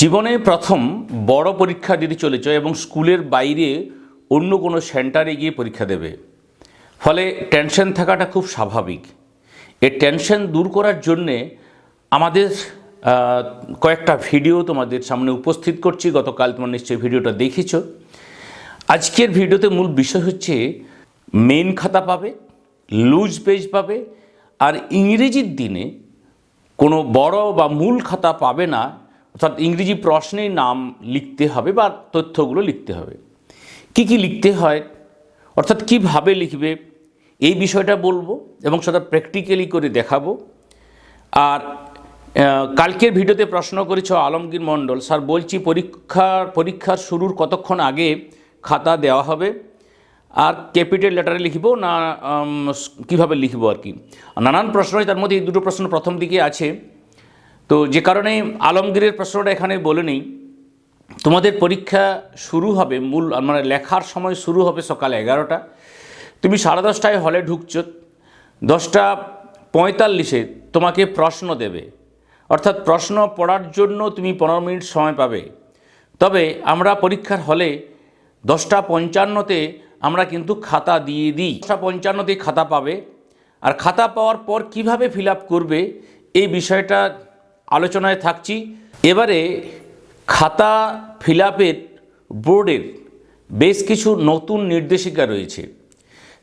জীবনে প্রথম বড় পরীক্ষা দিতে চলেছ এবং স্কুলের বাইরে অন্য কোনো সেন্টারে গিয়ে পরীক্ষা দেবে, ফলে টেনশন থাকাটা খুব স্বাভাবিক। এ টেনশন দূর করার জন্যে আমাদের কয়েকটা ভিডিও তোমাদের সামনে উপস্থিত করছি। গতকাল তোমার নিশ্চয়ই ভিডিওটা দেখেছ। আজকের ভিডিওতে মূল বিষয় হচ্ছে মেন খাতা পাবে লুজ পেজ পাবে, আর ইংরেজির দিনে কোনো বড় বা মূল খাতা পাবে না অর্থাৎ ইংরেজি প্রশ্নেই নাম লিখতে হবে বা তথ্যগুলো লিখতে হবে। কি কি লিখতে হয়? অর্থাৎ কীভাবে লিখবে? এই বিষয়টা বলব এবং সেটা প্র্যাকটিক্যালি করে দেখাবো। আর কালকের ভিডিওতে প্রশ্ন করেছ আলমগীর মণ্ডল, স্যার, বলছি পরীক্ষার পরীক্ষার শুরুর কতক্ষণ আগে খাতা দেওয়া হবে? আর ক্যাপিটাল লেটারে লিখব না কীভাবে লিখব আর কি? নানান প্রশ্ন তার মধ্যে এই দুটো প্রশ্ন প্রথম দিকে আছে। তো যে কারণে আলমগীরের প্রশ্নটা এখানে বলে নেই। তোমাদের পরীক্ষা শুরু হবে মূল মানে লেখার সময় শুরু হবে সকাল এগারোটা। তুমি সাড়ে দশটায় হলে ঢুকছ, দশটা পঁয়তাল্লিশে তোমাকে প্রশ্ন দেবে। অর্থাৎ প্রশ্ন পড়ার জন্য তুমি পনেরো মিনিট সময় পাবে। তবে আমরা পরীক্ষার হলে দশটা পঞ্চান্নতে আমরা কিন্তু খাতা দিয়ে দিই। দশটা পঞ্চান্নতে খাতা পাবে। আর খাতা পাওয়ার পর কীভাবে ফিল করবে, এই বিষয়টা আলোচনায় থাকছি। এবারে খাতা ফিল বোর্ডের বেশ কিছু নতুন নির্দেশিকা রয়েছে।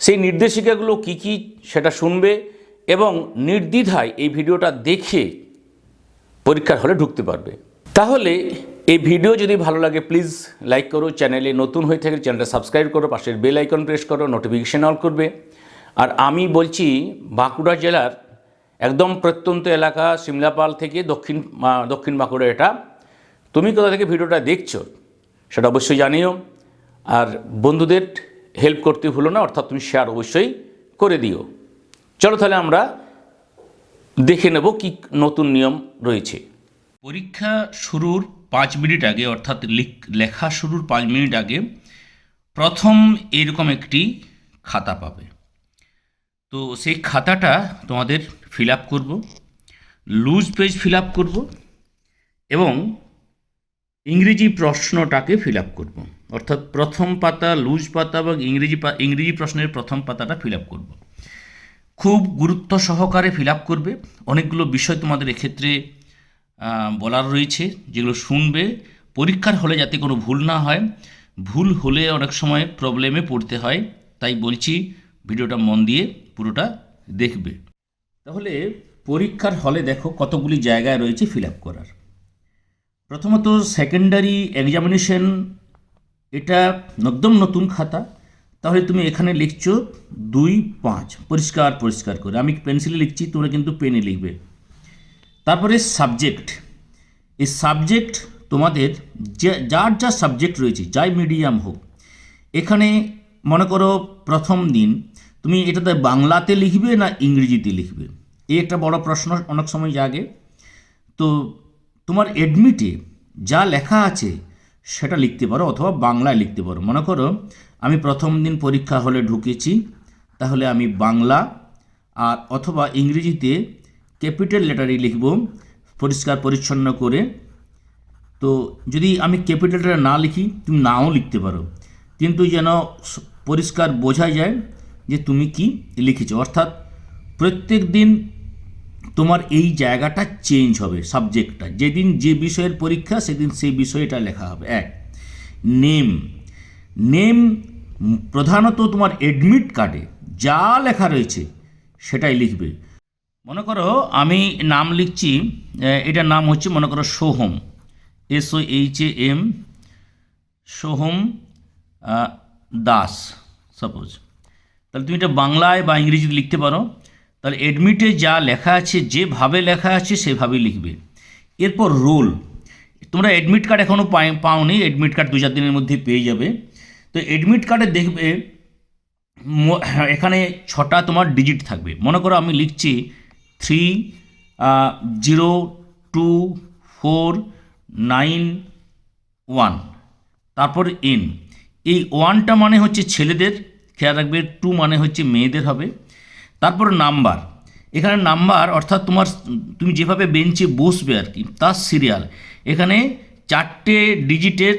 সেই নির্দেশিকাগুলো কি কি সেটা শুনবে এবং নির্দ্বিধায় এই ভিডিওটা দেখে পরীক্ষার হলে ঢুকতে পারবে। তাহলে এই ভিডিও যদি ভালো লাগে, প্লিজ লাইক করো, চ্যানেলে নতুন হয়ে থাকে চ্যানেলটা সাবস্ক্রাইব করো, পাশের বেল আইকন প্রেস করো, নোটিফিকেশন অল করবে। আর আমি বলছি, বাঁকুড়া জেলার একদম প্রত্যন্ত এলাকা সিমলাপাল থেকে দক্ষিণ দক্ষিণ বাঁকুড়া এটা। তুমি কোথা থেকে ভিডিওটা দেখছ, সেটা অবশ্যই জানিও। আর বন্ধুদের হেল্প করতে ভুলো না, অর্থাৎ তুমি শেয়ার অবশ্যই করে দিও। চলো তাহলে আমরা দেখে নেব কি নতুন নিয়ম রয়েছে। পরীক্ষা শুরুর পাঁচ মিনিট আগে, অর্থাৎ লেখা শুরুর পাঁচ মিনিট আগে, প্রথম এরকম একটি খাতা পাবে। তো সেই খাতাটা তোমাদের ফিল আপ করব, লুজ পেজ ফিল আপ করব এবং ইংরেজি প্রশ্নটাকে ফিল আপ করব। অর্থাৎ প্রথম পাতা লুজ পাতা এবং ইংরেজি ইংরেজি প্রশ্নের প্রথম পাতাটা ফিল আপ করব। খুব গুরুত্ব সহকারে ফিল আপ করবে। অনেকগুলো বিষয় তোমাদের এক্ষেত্রে বলার রয়েছে যেগুলো শুনবে। পরীক্ষার হলে যাতে কোনো ভুল না হয়। ভুল হলে অনেক সময় প্রবলেমে পড়তে হয়। তাই বলছি, ভিডিওটা মন দিয়ে পুরোটা দেখবে। তাহলে পরীক্ষার হলে দেখো কতগুলি জায়গায় রয়েছে ফিল আপ করার। প্রথমত সেকেন্ডারি এক্সামিনেশন এটা একদম নতুন খাতা। তাহলে তুমি এখানে লিখছো দুই পাঁচ, পরিষ্কার পরিষ্কার করে। আমি পেন্সিলে লিখছি, তোমরা কিন্তু পেনে লিখবে। তারপরে সাবজেক্ট এই সাবজেক্ট তোমাদের যে, যার যা সাবজেক্ট রয়েছে, যাই মিডিয়াম হোক, এখানে মনে করো প্রথম দিন তুমি এটাতে বাংলাতে লিখবে না ইংরেজিতে লিখবে? এই একটা বড় প্রশ্ন অনেক সময় জাগে। তো তোমার এডমিটে যা লেখা আছে সেটা লিখতে পারো অথবা বাংলায় লিখতে পারো। মনে করো আমি প্রথম দিন পরীক্ষা হলে ঢুকেছি, তাহলে আমি বাংলা আর অথবা ইংরেজিতে ক্যাপিটাল লেটারে লিখব, পরিষ্কার পরিচ্ছন্ন করে। তো যদি আমি ক্যাপিটালটা না লিখি, তুমি নাও লিখতে পারো। কিন্তু যেন পরিষ্কার বোঝা যায় যে তুমি কি লিখেছো। অর্থাৎ প্রত্যেক দিন তোমার এই জায়গাটা চেঞ্জ হবে সাবজেক্টটা যেদিন যে বিষয়ের পরীক্ষা, সেদিন সেই বিষয়টা লেখা হবে। এক নেম নেম প্রধানত তোমার এডমিট কার্ডে যা লেখা রয়েছে, সেটাই লিখবে। মনে করো আমি নাম লিখছি এটার নাম হচ্ছে মনে করো Soham. S O H A M Soham Das suppose তাহলে তুমি এটা বাংলায় বা ইংরেজিতে লিখতে পারো। তাহলে এডমিটে যা লেখা আছে, যেভাবে লেখা আছে, সেভাবেই লিখবে। এরপর রোল তোমরা এডমিট কার্ড এখনও পাওনি এডমিট কার্ড দু চার দিনের মধ্যে পেয়ে যাবে। তো এডমিট কার্ডে দেখবে এখানে ছটা তোমার ডিজিট থাকবে। মনে করো আমি লিখছি three zero two four nine one তারপর এন এই ওয়ানটা মানে হচ্ছে ছেলেদের খেয়াল রাখবে, টু মানে হচ্ছে মেয়েদের হবে। তারপর নাম্বার। এখানে নাম্বার অর্থাৎ তোমার তুমি যেভাবে বেঞ্চে বসবে আর কি তার সিরিয়াল। এখানে চারটে ডিজিটের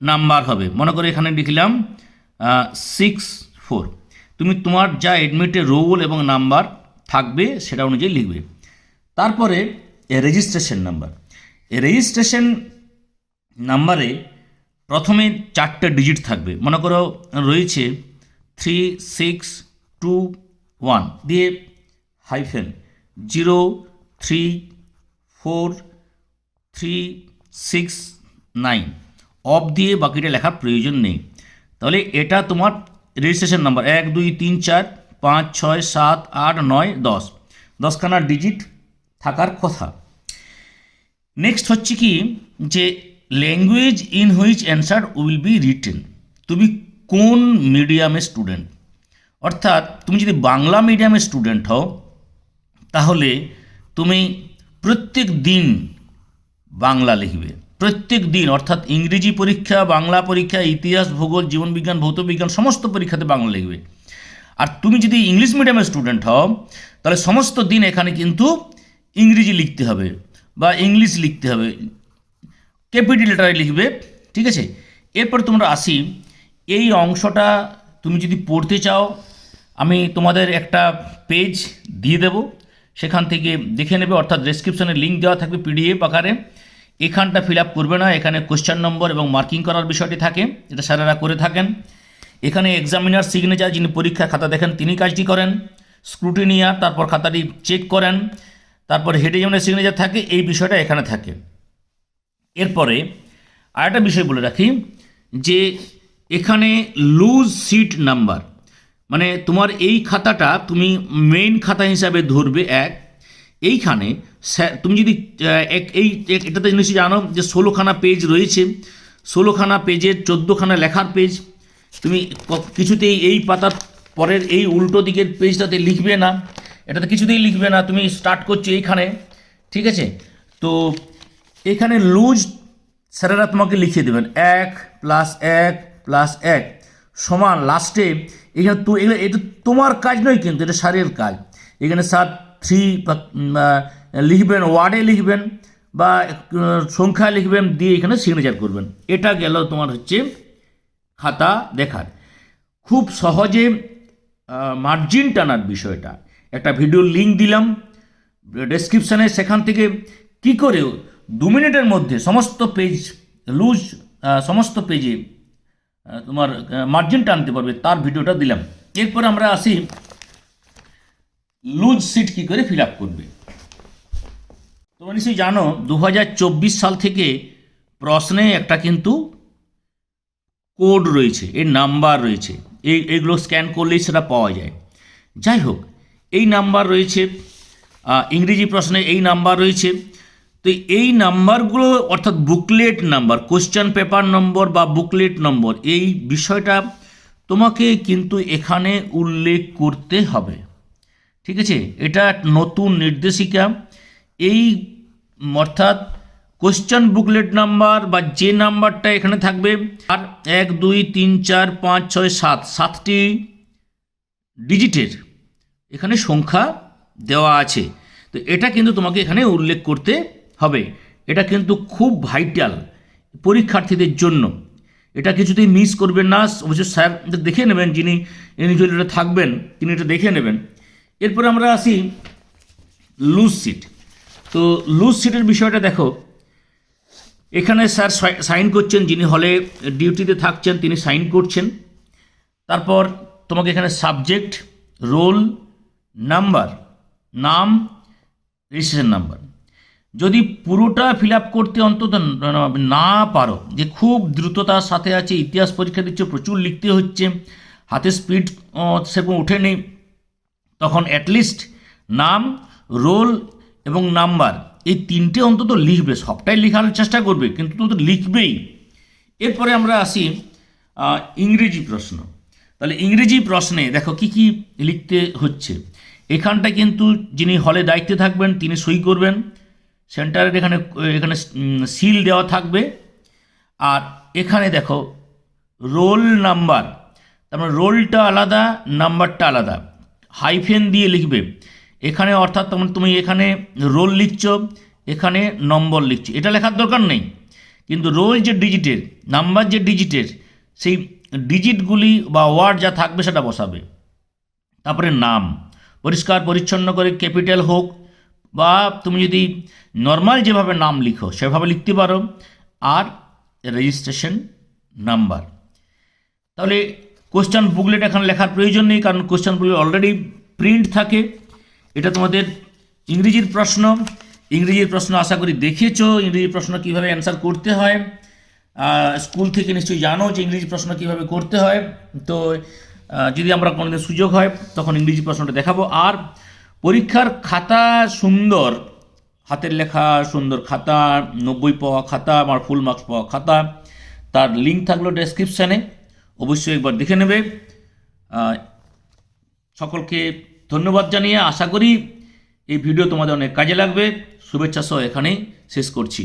নাম্বার হবে। মনে করে এখানে লিখলাম সিক্স ফোর তুমি তোমার যা এডমিটের রোল এবং নাম্বার থাকবে, সেটা অনুযায়ী লিখবে। তারপরে রেজিস্ট্রেশন নাম্বার রেজিস্ট্রেশন নাম্বারে প্রথমে চারটে ডিজিট থাকবে। মনে করো রয়েছে থ্রি সিক্স টু ওয়ান দিয়ে hyphen zero three four three six nine of দিয়ে বাকিটা লেখার প্রয়োজন নেই। তাহলে এটা তোমার রেজিস্ট্রেশন নাম্বার এক, দুই, তিন, চার, পাঁচ, ছয়, সাত, আট, নয়, দশ। দশখানা ডিজিট থাকার কথা। নেক্সট হচ্ছে কি? যে language in which answer will be written তুমি কোন মিডিয়ামের স্টুডেন্ট অর্থাৎ তুমি যদি বাংলা মিডিয়ামের স্টুডেন্ট হও, তাহলে তুমি প্রত্যেক দিন বাংলা লিখবে। প্রত্যেক দিন, অর্থাৎ ইংরেজি পরীক্ষা, বাংলা পরীক্ষা, ইতিহাস, ভূগোল, জীবনবিজ্ঞান ভৌতবিজ্ঞান সমস্ত পরীক্ষাতে বাংলা লিখবে। আর তুমি যদি ইংলিশ মিডিয়ামের স্টুডেন্ট হও, তাহলে সমস্ত দিন এখানে কিন্তু ইংরেজি লিখতে হবে বা ইংলিশ লিখতে হবে। ক্যাপিটাল লেটারে লিখবে, ঠিক আছে? এরপর তোমরা আসি এই অংশটা তুমি যদি পড়তে চাও, আমি তোমাদের একটা পেজ দিয়ে দেব। সেখান থেকে দেখে নেবে, অর্থাৎ ডেসক্রিপশনে লিঙ্ক দেওয়া থাকবে পিডিএফ আকারে। এখানটা ফিল আপ করবে না, এখানে কোশ্চেন নম্বর এবং মার্কিং করার বিষয়টি থাকে এটা স্যারেরা করে থাকেন। এখানে এক্সামিনার সিগনেচার যিনি পরীক্ষার খাতা দেখেন, তিনি কাজটি করেন। স্ক্রুটিনিয়ার তারপর খাতাটি চেক করেন। তারপর হেডে যেমন সিগনেচার থাকে, এই বিষয়টা এখানে থাকে। এরপরে আরেকটা বিষয় বলে রাখি, যে এখানে লুজ সিট নাম্বার মানে তোমার এই খাতাটা তুমি মেইন খাতা হিসাবে ধরবে এক, এইখানে তুমি যদি এক, এই এটাতে নিশ্চয়ই জানো যে ষোলোখানা পেজ রয়েছে, ষোলোখানা পেজের চোদ্দোখানা লেখার পেজ তুমি কিছুতেই এই পাতার পরের এই উল্টো দিকের পেজটাতে লিখবে না, এটাতে কিছুতেই লিখবে না, তুমি স্টার্ট করছ এইখানে, ঠিক আছে? তো এখানে লুজ স্যারেরা তোমাকে লিখিয়ে দেবেন, এক প্লাস এক প্লাস এক সমান লাস্টে এখানে তো, এগুলো, এটা তোমার কাজ নয় কিন্তু, এটা স্যারের কাজ। এখানে স্যার থ্রি লিখবেন ওয়ার্ডে লিখবেন বা, সংখ্যা লিখবেন, দিয়ে এখানে সিগনেচার করবেন। এটা গেল তোমার হচ্ছে খাতা দেখার। খুব সহজে মার্জিন টানার বিষয়টা। একটা ভিডিওর লিঙ্ক দিলাম ডেসক্রিপশানে সেখান থেকে কি করে দু মিনিটের মধ্যে সমস্ত পেজ লুজ সমস্ত পেজে তোমার মার্জিনটা আনতে পারবে, তার ভিডিওটা দিলাম। এরপর আমরা আসি লুজ সিট কি করে ফিল আপ করবে। তোমরা নিশ্চয়ই জানো দু হাজার চব্বিশ সাল থেকে প্রশ্নে একটা কিন্তু কোড রয়েছে, এর নাম্বার রয়েছে। এই, এগুলো স্ক্যান করলেই সেটা পাওয়া যায়। যাই হোক, এই নাম্বার রয়েছে ইংরেজি প্রশ্নে এই নাম্বার রয়েছে। তো এই নাম্বারগুলো অর্থাৎ booklet number question paper number বা বুকলেট নম্বর এই বিষয়টা তোমাকে কিন্তু এখানে উল্লেখ করতে হবে। ঠিক আছে? এটা নতুন নির্দেশিকা। এই অর্থাৎ কোশ্চেন বুকলেট নাম্বার বা যে নাম্বারটা এখানে থাকবে আর এক, দুই, তিন, চার, পাঁচ, ছয়, সাত, সাতটি ডিজিটের এখানে সংখ্যা দেওয়া আছে। তো এটা কিন্তু তোমাকে এখানে উল্লেখ করতে হবে। এটা কিন্তু খুব ভাইটাল পরীক্ষার্থীদের জন্য। এটা কিছুতেই মিস করবেন না। অবশ্য স্যার দেখে নেবেন যিনি ইন্ডিভিজুয়াল থাকবেন, তিনি এটা দেখে নেবেন। এরপরে আমরা আসি লুজ সিট তো লুজ সিটের বিষয়টা দেখো। এখানে স্যার সাইন করছেন, যিনি হলে ডিউটিতে থাকছেন, তিনি সাইন করছেন। তারপর তোমাকে এখানে সাবজেক্ট রোল নাম্বার নাম রেজিস্ট্রেশন নাম্বার যদি পুরোটা ফিল আপ করতে অন্তত না পারো, যে খুব দ্রুততার সাথে আছে, ইতিহাস পরীক্ষা দিচ্ছে, প্রচুর লিখতে হচ্ছে, হাতে স্পিড সেরকম ওঠে নেই, তখন অ্যাটলিস্ট নাম রোল এবং নাম্বার এই তিনটে অন্তত লিখবে, সবটাই লেখার চেষ্টা করবে, কিন্তু তো লিখবেই। এরপরে আমরা আসি ইংরেজি প্রশ্ন। তাহলে ইংরেজি প্রশ্নে দেখো কি কি লিখতে হচ্ছে। এখানটা কিন্তু যিনি হলে দায়িত্বে থাকবেন, তিনি সই করবেন। সেন্টারের এখানে এখানে সিল দেওয়া থাকবে। আর এখানে দেখো রোল নাম্বার তারপর রোলটা আলাদা নাম্বারটা আলাদা। হাইফেন দিয়ে লিখবে। এখানে অর্থাৎ তোমার, তুমি এখানে রোল লিখছো, এখানে নম্বর লিখছো। এটা লেখার দরকার নেই। কিন্তু রোল যে ডিজিটের নাম্বার যে ডিজিটের সেই ডিজিটগুলি বা ওয়ার্ড যা থাকবে সেটা বসাবে। তারপরে নাম, পরিষ্কার, পরিচ্ছন্ন করে ক্যাপিটাল হোক বা তুমি যদি নর্মাল যেভাবে নাম লিখো, সেভাবে লিখতে পারো, আর রেজিস্ট্রেশন নাম্বার তাহলে কোশ্চেন বুকলেট এখানে লেখার প্রয়োজন নেই, কারণ কোশ্চেন বুকলেট অলরেডি প্রিন্ট থাকে। এটা তোমাদের ইংরেজির প্রশ্ন। ইংরেজির প্রশ্ন আশা করি দেখেছ। ইংরেজি প্রশ্ন কীভাবে অ্যান্সার করতে হয়? স্কুল থেকে নিশ্চয়ই জানো যে ইংরেজি প্রশ্ন কীভাবে করতে হয়। তো যদি আমরা কোনোদিন সুযোগ হয়, তখন ইংরেজি প্রশ্নটা দেখাবো। আর পরীক্ষার খাতা সুন্দর, হাতের লেখা সুন্দর খাতা, নব্বই পাওয়া খাতা, আমার ফুল মার্কস পাওয়া খাতা, তার লিঙ্ক থাকল ডেসক্রিপশানে অবশ্যই একবার দেখে নেবে। সকলকে ধন্যবাদ জানিয়ে আশা করি এই ভিডিও তোমাদের অনেক কাজে লাগবে। শুভেচ্ছা সহ এখানেই শেষ করছি।